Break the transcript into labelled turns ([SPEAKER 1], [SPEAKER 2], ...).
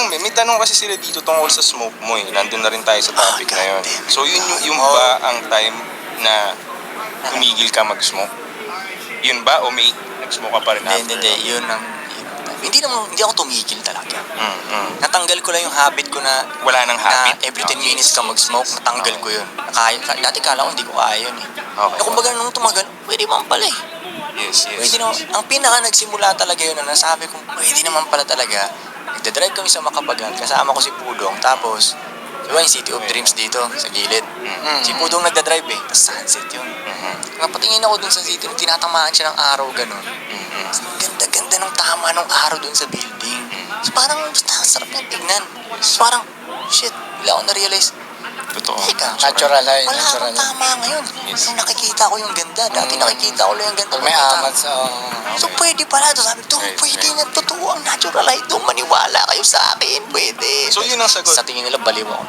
[SPEAKER 1] lang, may, may tanong kasi sila dito tungkol sa smoke mo eh. Nandun na rin tayo sa topic
[SPEAKER 2] Ah,
[SPEAKER 1] na yun. So yun yung, yung ba ang time na tumigil ka mag-smoke? Yun ba? O may nag-smoke ka pa rin
[SPEAKER 2] Hindi,
[SPEAKER 1] after?
[SPEAKER 2] hindi, hindi. Yun ang... Yun ang time. Hindi naman, hindi ako tumigil talaga.
[SPEAKER 1] Mm, mm.
[SPEAKER 2] Natanggal ko lang yung habit ko na
[SPEAKER 1] Wala nang habit.
[SPEAKER 2] na every 10
[SPEAKER 1] Okay.
[SPEAKER 2] minutes ka mag-smoke, natanggal ko yun. Kaya, dati kala ko hindi ko kaya yun eh.
[SPEAKER 1] Okay.
[SPEAKER 2] Eh, kumbaga nung tumagal, pwede man pala eh.
[SPEAKER 1] Yes, yes.
[SPEAKER 2] Pwede naman. Ang pinaka nagsimula talaga yun na nasabi kong pwede naman pala talaga. Nagdadrive kami sa Makapagal, kasama ko si Pudong, tapos Di ba yung City of Dreams dito, sa gilid?
[SPEAKER 1] Mm.
[SPEAKER 2] Si Pudong nagdadrive eh, tapos sunset yun.
[SPEAKER 1] Mhm,
[SPEAKER 2] Napatingin ako dun sa city, tinatamaan siya ng araw ganun.
[SPEAKER 1] mhm.
[SPEAKER 2] Ang ganda-ganda ng tama ng araw dun sa building. So parang basta sarap niyang tignan. So parang, shit, wala ako na-realize.
[SPEAKER 1] Totoo.
[SPEAKER 2] Teka,
[SPEAKER 3] Natural ay,
[SPEAKER 2] wala
[SPEAKER 3] natural.
[SPEAKER 2] akong tama ngayon.
[SPEAKER 1] Yes.
[SPEAKER 2] Nung nakikita ko yung ganda, dati nakikita ko lang yung ganda.
[SPEAKER 3] Pag may
[SPEAKER 2] Nakita-
[SPEAKER 3] amat sa...
[SPEAKER 2] So pwede pala. Tapos sabi, Dong,
[SPEAKER 1] Right,
[SPEAKER 2] pwede
[SPEAKER 1] right.
[SPEAKER 2] na totoo ang natural light. Dong, maniwala kayo sa akin. Pwede.
[SPEAKER 1] So yun ang sagot.
[SPEAKER 2] Sa tingin nila, baliw ako.